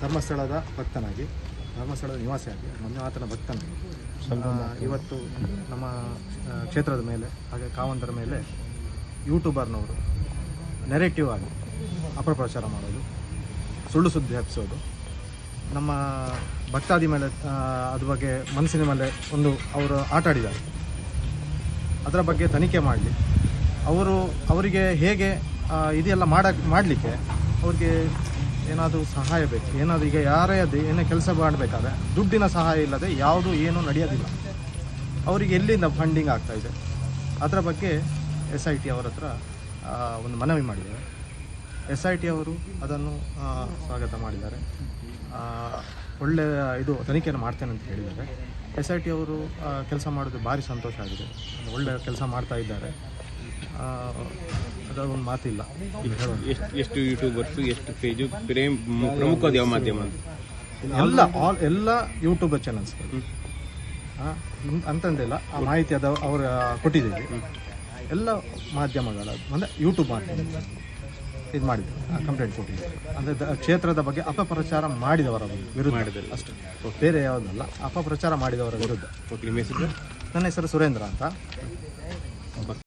ಧರ್ಮಸ್ಥಳದ ಭಕ್ತನಾಗಿ ಧರ್ಮಸ್ಥಳದ ನಿವಾಸಿಯಾಗಿ ಮಂಜುನಾಥನ ಭಕ್ತನಾಗಿ. ಇವತ್ತು ನಮ್ಮ ಕ್ಷೇತ್ರದ ಮೇಲೆ ಹಾಗೆ ಕಾವಂತರ ಮೇಲೆ ಯೂಟ್ಯೂಬರ್ನವರು ನೆರೆಟಿವ್ ಆಗಿ ಅಪಪ್ರಚಾರ ಮಾಡೋದು ಸುಳ್ಳು ಸುದ್ದಿ ಹಬ್ಬಿಸೋದು ನಮ್ಮ ಭಕ್ತಾದಿ ಮೇಲೆ ಅದ್ರ ಬಗ್ಗೆ ಮನಸ್ಸಿನ ಮೇಲೆ ಒಂದು ಅವರು ಆಟಾಡಿದ್ದಾರೆ. ಅದರ ಬಗ್ಗೆ ತನಿಖೆ ಮಾಡಲಿ. ಅವರು ಅವರಿಗೆ ಹೇಗೆ ಇದೆಲ್ಲ ಮಾಡ ಮಾಡಲಿಕ್ಕೆ ಅವ್ರಿಗೆ ಏನಾದರೂ ಸಹಾಯ ಬೇಕು, ಏನಾದರೂ ಈಗ ಯಾರೇ ಅದು, ಏನೇ ಕೆಲಸ ಮಾಡಬೇಕಾದ್ರೆ ದುಡ್ಡಿನ ಸಹಾಯ ಇಲ್ಲದೆ ಯಾವುದು ಏನೂ ನಡೆಯೋದಿಲ್ಲ. ಅವರಿಗೆ ಎಲ್ಲಿಂದ ಫಂಡಿಂಗ್ ಆಗ್ತಾ ಇದೆ? ಅದರ ಬಗ್ಗೆ ಎಸ್ ಐ ಟಿ ಅವರ ಹತ್ರ ಒಂದು ಮನವಿ ಮಾಡಿದ್ದಾರೆ. ಎಸ್ ಐ ಟಿ ಅವರು ಅದನ್ನು ಸ್ವಾಗತ ಮಾಡಿದ್ದಾರೆ. ಒಳ್ಳೆಯ ಇದು ತನಿಖೆಯನ್ನು ಮಾಡ್ತೇನೆ ಅಂತ ಹೇಳಿದ್ದಾರೆ. ಎಸ್ ಐ ಟಿ ಅವರು ಕೆಲಸ ಮಾಡೋದು ಭಾರಿ ಸಂತೋಷ ಆಗಿದೆ. ಒಳ್ಳೆಯ ಕೆಲಸ ಮಾಡ್ತಾ ಇದ್ದಾರೆ. ಒಂದು ಮಾತಿಲ್ಲ. ಎಷ್ಟು ಎಷ್ಟು ಯೂಟ್ಯೂಬರ್ಸ್ ಎಷ್ಟು ಪೇಜು ಪ್ರೇಮ್ ಪ್ರಮುಖ ಯಾವ ಮಾಧ್ಯಮ ಅಂತ. ಎಲ್ಲ ಆಲ್ ಎಲ್ಲ ಯೂಟ್ಯೂಬರ್ ಚಾನಲ್ಸ್ ಅಂತಂದಿಲ್ಲ. ಆ ಮಾಹಿತಿ ಅದ ಅವ್ರ ಕೊಟ್ಟಿದ್ದೀವಿ. ಎಲ್ಲ ಮಾಧ್ಯಮಗಳ ಅಂದರೆ ಯೂಟ್ಯೂಬ್ ಮಾಧ್ಯಮ ಇದು ಮಾಡಿದ್ರು ಕಂಪ್ಲೇಂಟ್ ಕೊಟ್ಟಿದ್ದೀವಿ. ಅಂದರೆ ಕ್ಷೇತ್ರದ ಬಗ್ಗೆ ಅಪಪ್ರಚಾರ ಮಾಡಿದವರ ವಿರುದ್ಧ. ಅಷ್ಟೇ. ಬೇರೆ ಯಾವುದಲ್ಲ ಅಪಪ್ರಚಾರ ಮಾಡಿದವರ ವಿರುದ್ಧ. ನಿಮ್ಮ ಹೆಸರು? ನನ್ನ ಹೆಸರು ಸುರೇಂದ್ರ ಅಂತ.